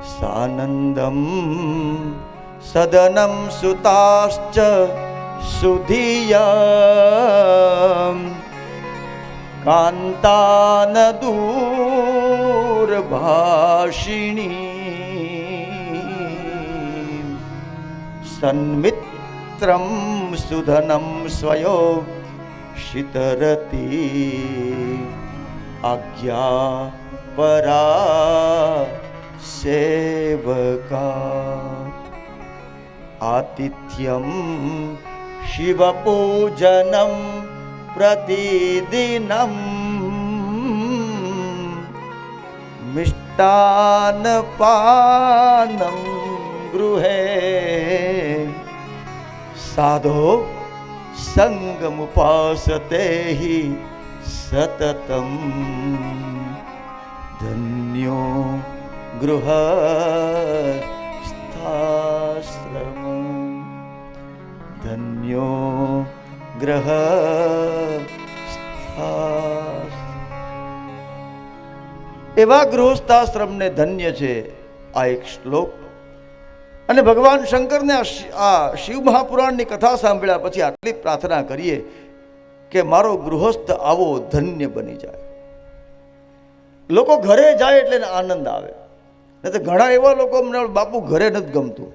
સાનંદમ સદનમ સુતાશ્ચ સુધિયા કાંતાન દૂરભાષિણી સન્મિત્રમ સુધનમ સ્વયો શિતરતી આજ્ઞા પરા સેવકા આતિથ્યમ शिवपूजनं પ્રતિદિનમ મિષ્ટાનપાનમ ગૃહે સાધો सङ्गमुपासते हि સતતમ ધન્યો સ્થાશ્રમ ધન્યો ગ્રહ એવા ગૃહસ્થાશ્રમને ધન્ય છે આ એક શ્લોક અને ભગવાન શંકરને આ શિવ મહાપુરાણની કથા સાંભળ્યા પછી આટલી પ્રાર્થના કરીએ કે મારો ગૃહસ્થ આવો ધન્ય બની જાય. લોકો ઘરે જાય એટલે આનંદ આવે. નહીં તો ઘણા એવા લોકો અમને બાપુ ઘરે નથી ગમતું.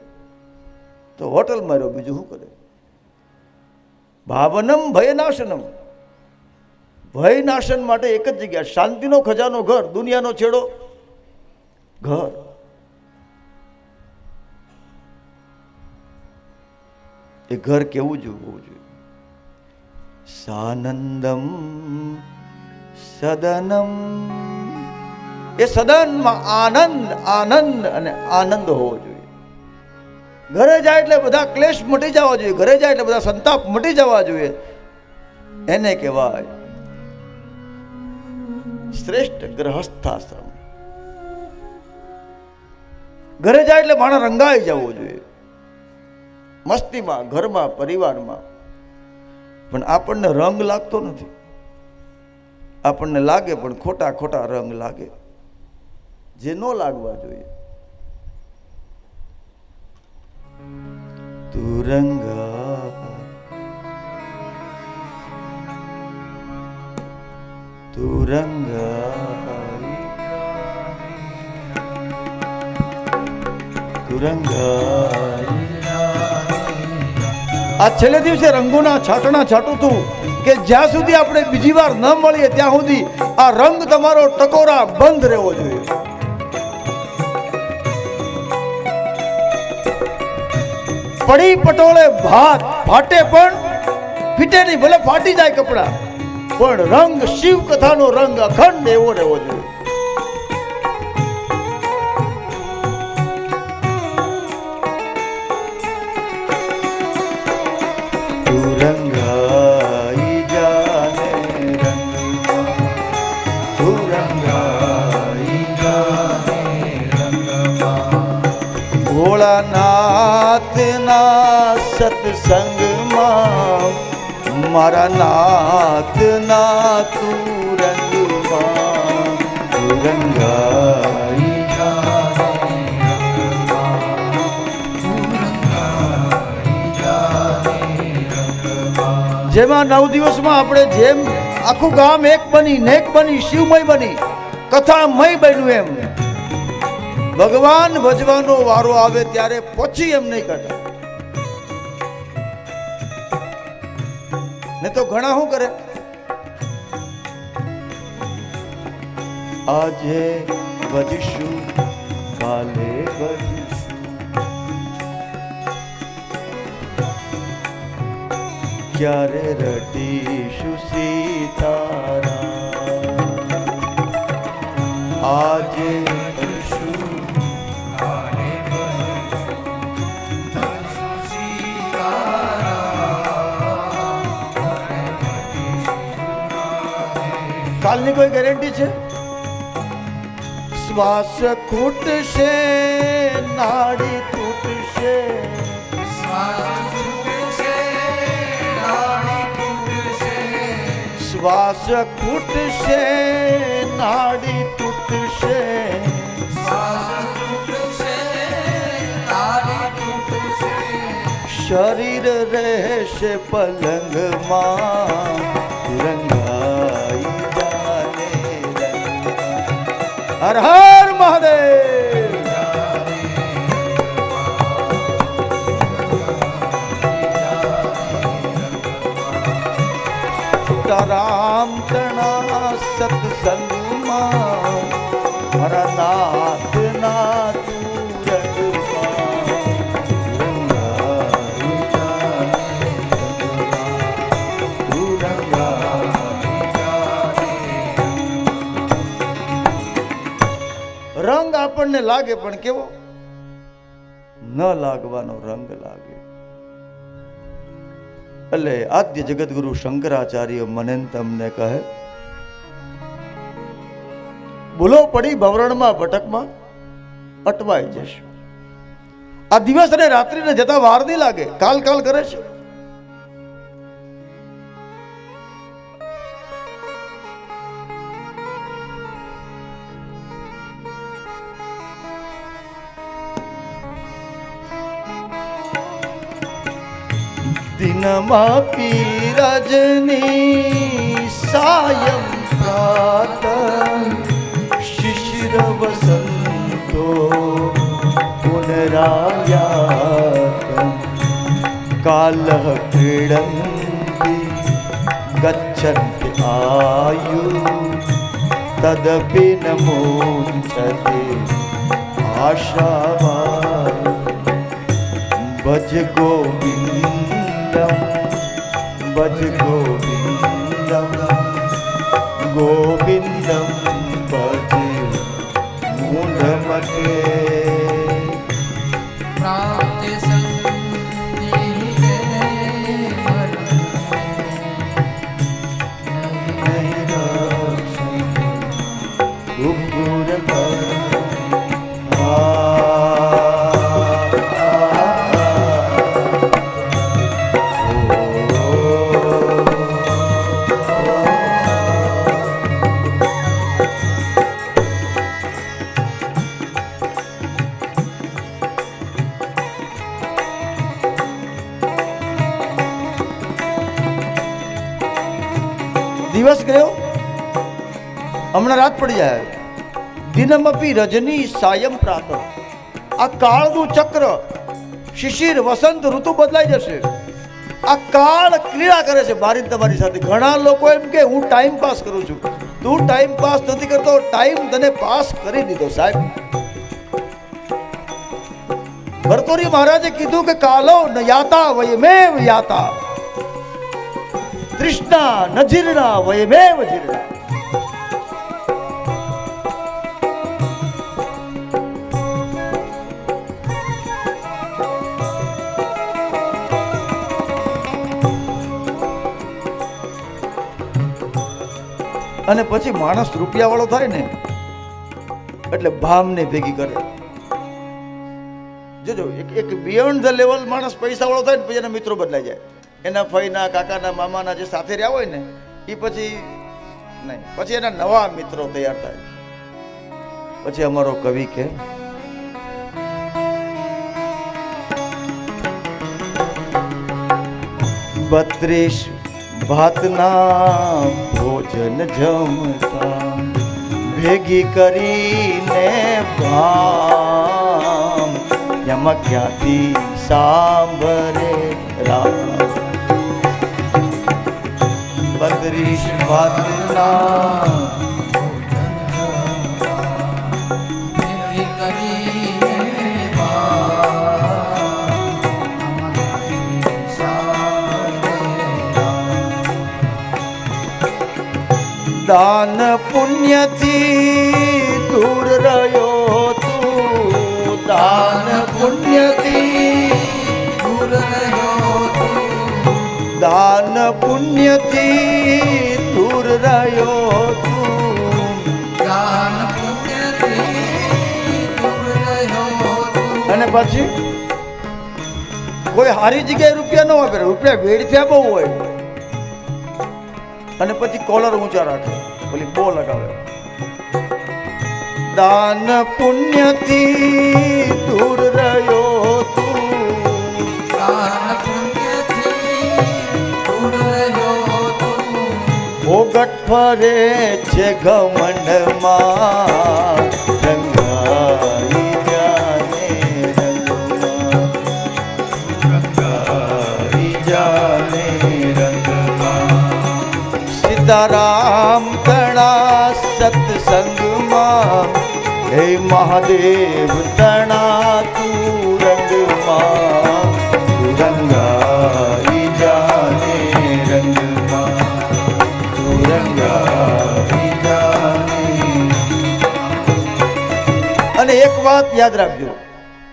તો હોટલમાં રહ્યો બીજું શું કરે? ભાવનમ ભયનાશનમ. ભયનાશન માટે એક જ જગ્યા, શાંતિનો ખજાનો ઘર, દુનિયાનો છેડો, ઘર. એ ઘર કેવું જ હોવું જોઈએ? સાનંદમ સદનમ એ સદનમાં આનંદ આનંદ અને આનંદ હોવો જોઈએ. ઘરે જાય એટલે બધા ક્લેશ મટી જવા જોઈએ. ઘરે જાય એટલે બધા સંતાપ મટી જવા જોઈએ. એને કહેવાય શ્રેષ્ઠ ગ્રહસ્થાશ્રમ. ઘરે જાય એટલે માણસ રંગાઈ જવો જોઈએ. મસ્તીમાં, ઘરમાં, પરિવારમાં. પણ આપણને રંગ લાગતો નથી. આપણને લાગે પણ ખોટા ખોટા રંગ લાગે. જે ન લાગવા જોઈએ. આ છેલ્લે દિવસે રંગોના છાંટણા છાંટું છું કે જ્યાં સુધી આપણે બીજી વાર ન મળીએ ત્યાં સુધી આ રંગ તમારો ટકોરા બંધ રહેવો જોઈએ. પડી પટોળે ભાત ફાટે પણ ફીટે નહીં ભલે ફાટી જાય કપડાં. પણ રંગ શિવ કથાનો રંગ અખંડ એવો રહેવો જોઈએ મારા નાથના તું રંગમાં. રંગાઈ જેમાં નવ દિવસમાં આપણે જેમ આખું ગામ એક બની નેક બની, શિવમય બની, કથામય બન્યું એમ. ભગવાન ભજવાનો વારો આવે ત્યારે પછી એમ નહીં કરતા. તો ઘણા શું કરે આજે ભજશું કાલે ભજશું ક્યારે રટીશું સીતારા આજે કાલની કોઈ ગેરંટી છે? શ્વાસ ખૂટશે, નાડી તૂટશે. શ્વાસ ખૂટશે, નાડી તૂટશે. શરીર રહેશે પલંગમાં, રંગા હર હર મહાદેવ. રામ તણા સત્સંગમાં મારા લાગે, પણ કેવો? ન લાગવાનો રંગ લાગે. એટલે આદ્ય જગતગુરુ શંકરાચાર્ય મને તમને કહે. ભૂલો પડી ભવરણમાં, ભટકમાં, અટવાઈ જશે. આ દિવસ અને રાત્રિને જતા વાર નહીં લાગે, કાલ કાલ કરે છે. દિનમાં પી सायं સાયં પ્રાત શિશિર વસંતો પુનરાયાત કાલ ક્રીડંતી ગચ્છન્તિ આયુ તદપી ન મુંચતે આશાવાયુ ભજ ગોવિંદમ ભજ ગોવિંદમ ગોવિંદમ હમણાં રાત પડી જાય. દિનમપી રજની સાયમ પ્રાત. આ કાળનું ચક્ર શિશિર વસંત ઋતુ બદલાઈ જશે. આ કાળ ક્રીડા કરે છે મારી તમારી સાથે. ઘણા લોકો એમ કે હું ટાઈમ પાસ કરું છું. તું ટાઈમ પાસ નથી કરતો ટાઈમ તને પાસ કરી દીધો સાહેબ. ભરતોરી મહારાજે કીધું કે કાલો ન યાતા વયમેવ યાતા. તૃષ્ણા ન જીર્ણા વયમેવ જીર્ણા. અને પછી માણસ રૂપિયાવાળો થાય ને, એટલે ભામને ભેગી કરે. જોજો, એક એક બિયોન્ડ ધ લેવલ માણસ પૈસાવાળો થાય ને, પછી એના મિત્રો બદલાઈ જાય. એના ફઈના, કાકાના, મામાના જે સાથે રહ્યા હોય ને એ પછી નહીં. પછી એના નવા મિત્રો તૈયાર થાય. પછી અમારો કવિ કે, બત્રીસ ભાતના ભોજન જમતા ભેગી કરીને ભામ એમાં ક્યાંથી સાંભરે રામ બત્રીસ ભાતના દાન પુણ્યથી દૂર રહ્યો તું દાન પુણ્યથી દૂર રહ્યો તું દાન પુણ્યથી દૂર રહ્યો તું દાન પુણ્યથી દૂર રહ્યો તું અને પછી કોઈ હારી જગ્યાએ રૂપિયા ન વાપરે રૂપિયા વેડફ્યા બહુ હોય. અને પછી કોલર ઊંચા રાખે. બોલી બો લગાવે. દાન પુણ્યથી દૂર રહ્યો તું. દાન પુણ્યથી દૂર રહ્યો તું. ફરે છે ઘમંડમાં. સીતારામ તણા સત્સંગમાં. હે મહાદેવ તણા તું રંગમાં જાને રંગમાં. તું જાને. અને એક વાત યાદ રાખજો,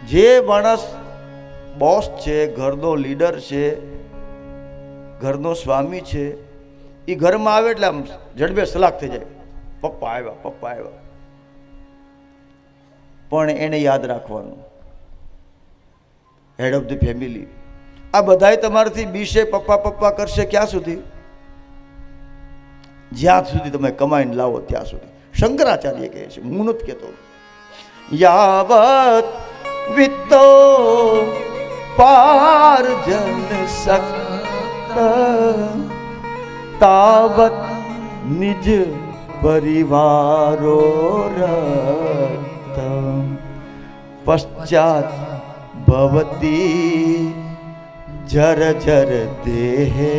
જે માણસ બોસ છે, ઘરનો લીડર છે, ઘરનો સ્વામી છે એ ઘરમાં આવે એટલે આમ જડબે સલાક થઈ જાય. પપ્પા આવ્યા પપ્પા આવ્યા. પણ એને યાદ રાખવાનું. હેડ ઓફ ધ ફેમિલી આ બધાય તમારાથી બીશે પપ્પા પપ્પા કરશે ક્યાં સુધી? જ્યાં સુધી તમે કમાઈને લાવો ત્યાં સુધી. શંકરાચાર્ય કહે છે, હું નથી કહેતો. યાવત વિત્તો પાર્જન સક્ત તાવત નિજ પરિવારો રક્ત પશ્ચાત ભવતી જર જર દેહે.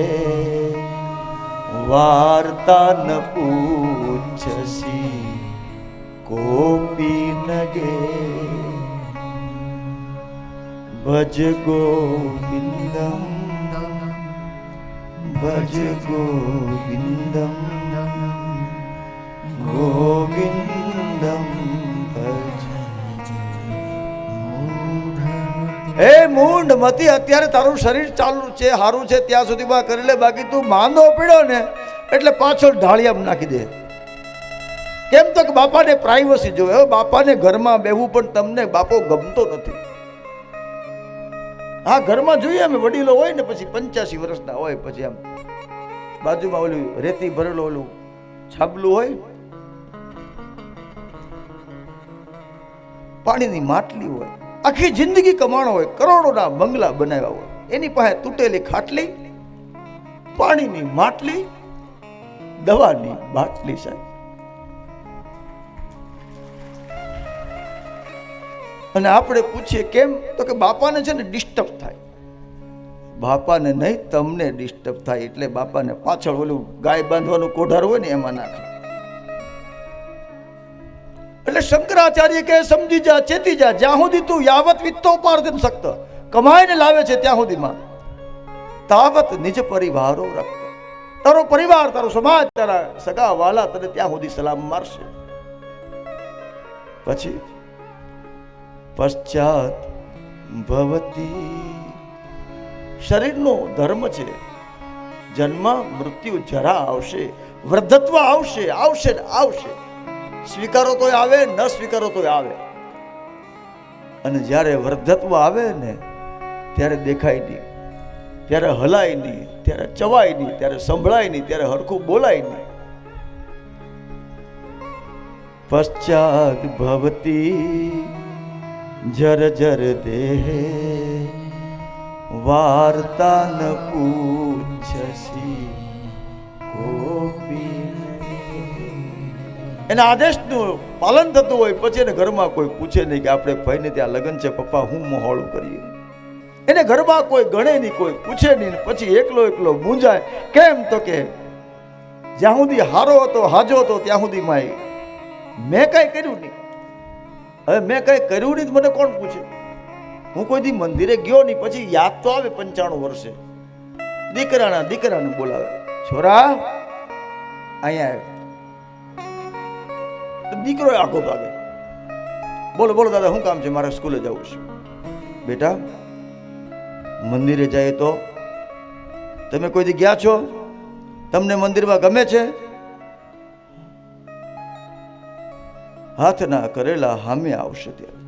વાર્તા ન પૂછસી કોપી નગે ભજ ગોવિંદમ ભજ ગોવિંદમ ગોવિંદમ એ મૂંડ મતી અત્યારે તારું શરીર ચાલુ છે સારું છે, ત્યાં સુધીમાં કરી લે, બાકી તું માંદો પીડો ને, એટલે પાછળ ઢાળિયામાં નાખી દે. કેમ તો કે બાપાને પ્રાઇવસી જોવે. બાપાને ઘરમાં બેહવું પણ તમને બાપો ગમતો નથી. હા, ઘરમાં જોઈએ અમે, વડીલો હોય ને પછી પંચ્યાસી વર્ષના હોય પછી આમ બાજુમાં ઓલું રેતી ભરેલું ઓલું છાબલું હોય. પાણીની માટલી હોય, આખી જિંદગી કમાણો હોય, કરોડોના બંગલા બનાવ્યા હોય. એની પાસે તૂટેલી ખાટલી, પાણીની માટલી, દવાની બાટલી સાહેબ. અને આપણે પૂછીએ કેમ? તો કે બાપાને છે ને ડિસ્ટર્બ થાય. બાપાને નહીં, તમને ડિસ્ટર્બ થાય એટલે બાપાને પાછળ ઓલું ગાય બાંધવાનું કોઢાર હોય ને એમાં નાખે. એટલે શંકરાચાર્ય કે સમજી જા, ચેતી જા, જ્યાં સુધી તું યાવત વિત્તો ઉપાર્જન શક્ત કમાઈને લાવે છે ત્યાં સુધીમાં. તાવત નિજ પરિવારો રક્ત. તારો પરિવાર, તારો સમાજ, તારા સગા વાલા તને ત્યાં સુધી સલામ મારશે. પછી પશ્ચાત ભવતી. શરીરનો ધર્મ છે, જન્મ મૃત્યુ જરા આવશે વૃદ્ધત્વ આવશે આવશે ને આવશે. સ્વીકારો તોય આવે, ન સ્વીકારો તોય આવે. અને જ્યારે વૃદ્ધત્વ આવે ને, ત્યારે દેખાય નહીં. ત્યારે હલાય નહીં, ત્યારે ચવાય નહીં, ત્યારે સંભળાય નહીં, ત્યારે હરખું બોલાય નહીં. પશ્ચાત ભવતી. જર દેહે વાર્તા ન પૂછસી એના આદેશનું પાલન થતું હોય, પછી એને ઘરમાં કોઈ પૂછે નહીં કે આપણે ભાઈને ત્યાં લગ્ન છે, પપ્પા હું મોહોળું કરીએ? એને ઘરમાં કોઈ ગણે નહીં, કોઈ પૂછે નહીં, પછી એકલો એકલો મૂંઝાય. કેમ તો કે જ્યાં સુધી હારો હતો, હાજો હતો, ત્યાં સુધી માય મેં કાંઈ કર્યું નહીં. હવે મેં કંઈ કર્યું નહીં મને કોણ પૂછે? હું કોઈ દી મંદિરે ગયો નહીં, પછી યાદ તો આવે પંચાણું વર્ષે. દીકરાના દીકરાને બોલાવે. છોરા, અહીંયા આવ તો દીકરો આખો ભાગે. બોલો બોલો દાદા, શું કામ છે? મારે સ્કૂલે જવું છે. બેટા, મંદિરે જાય તો? તમે કોઈ દી ગયા છો? તમને મંદિરમાં ગમે છે? હાથ ના કરેલા હામે આવશે ત્યારે.